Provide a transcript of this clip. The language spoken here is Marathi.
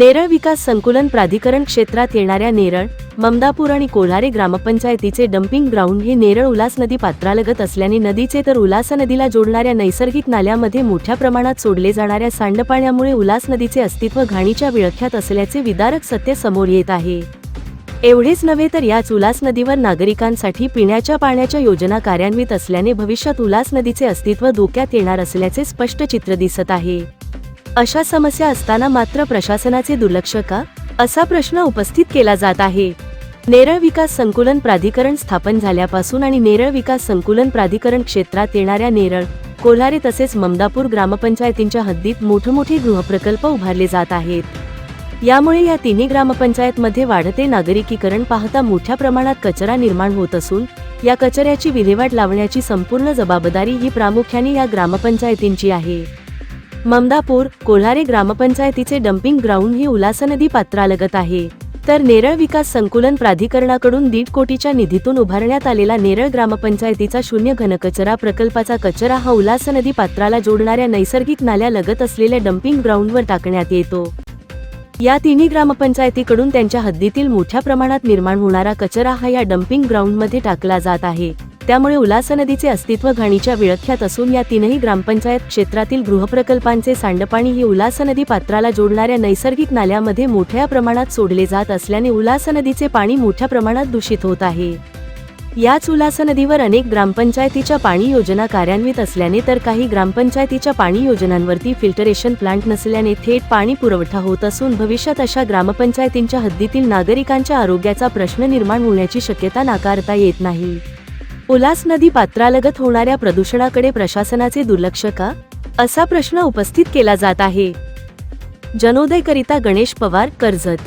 नेरळ विकास संकुलन प्राधिकरण क्षेत्रात येणाऱ्या नेरळ ममदापूर आणि कोल्हारे ग्रामपंचायतीचे डम्पिंग ग्राउंड हे नेरळ उल्हास नदी पात्रालगत असल्याने नदीचे तर उल्हास नदीला जोडणाऱ्या नैसर्गिक नाल्यामध्ये मोठ्या प्रमाणात सोडले जाणाऱ्या सांडपाण्यामुळे उल्हास नदीचे अस्तित्व घाणीच्या विळख्यात असल्याचे विदारक सत्य समोर येत आहे. एवढेच नव्हे तर याच उल्हास नदीवर नागरिकांसाठी पिण्याच्या पाण्याच्या योजना कार्यान्वित असल्याने भविष्यात उल्हास नदीचे अस्तित्व धोक्यात येणार असल्याचे स्पष्ट चित्र दिसत आहे. अशा समस्या असताना मात्र प्रशासनाचे दुर्लक्ष का? असा प्रश्न उपस्थित केला जात आहे. नेरळ विकास संकुलन प्राधिकरण स्थापन झाल्यापासून आणि नेरळ विकास संकुलन प्राधिकरण क्षेत्रात येणाऱ्या नेरळ कोल्हारे तसेच ममदापूर ग्रामपंचायतींच्या हद्दीत मोठमोठे गृहप्रकल्प उभारले जात आहेत. यामुळे या तिन्ही ग्रामपंचायतमध्ये वाढते नागरिकीकरण पाहता मोठ्या प्रमाणात कचरा निर्माण होत असून या कचऱ्याची विल्हेवाट लावण्याची संपूर्ण जबाबदारी ही प्रामुख्याने या ग्रामपंचायतींची आहे. ममदापूर कोल्हारे ग्रामपंचायतीचे डम्पिंग ग्राउंड हे उल्हास नदी पात्रालगत आहे. तर नेरळ विकास संकुलन प्राधिकरणाकडून दीड कोटीच्या निधीतून उभारण्यात आलेला नेरळ ग्रामपंचायतीचा शून्य घनकचरा प्रकल्पाचा कचरा हा उल्हासनदी पात्राला जोडणाऱ्या नैसर्गिक नाल्या लगत असलेल्या डम्पिंग ग्राउंडवर टाकण्यात येतो. या तिन्ही ग्रामपंचायतीकडून त्यांच्या हद्दीतील मोठ्या प्रमाणात निर्माण होणारा कचरा हा या डम्पिंग ग्राउंडमध्ये टाकला जात आहे. त्यामुळे उल्हास नदीचे अस्तित्व घाणीच्या विळख्यात असून या तीनही ग्रामपंचायत क्षेत्रातील गृहप्रकल्पांचे सांडपाणी हे उल्हास नदी पात्राला जोडणाऱ्या नैसर्गिक नाल्यामध्ये मोठ्या प्रमाणात सोडले जात असल्याने उल्हास नदीचे पाणी मोठ्या प्रमाणात दूषित होत आहे. याच उल्हास नदीवर अनेक ग्रामपंचायतीच्या पाणी योजना कार्यान्वित असल्याने तर काही ग्रामपंचायतीच्या पाणी योजनांवरती फिल्टरेशन प्लांट नसल्याने थेट पाणी पुरवठा होत असून भविष्यात अशा ग्रामपंचायतींच्या हद्दीतील नागरिकांच्या आरोग्याचा प्रश्न निर्माण होण्याची शक्यता नाकारता येत नाही. उल्हास नदी पात्रालगत होणाऱ्या प्रदूषणाकडे प्रशासनाचे दुर्लक्ष का? असा प्रश्न उपस्थित केला जात आहे. जनोदयकरिता गणेश पवार कर्जत.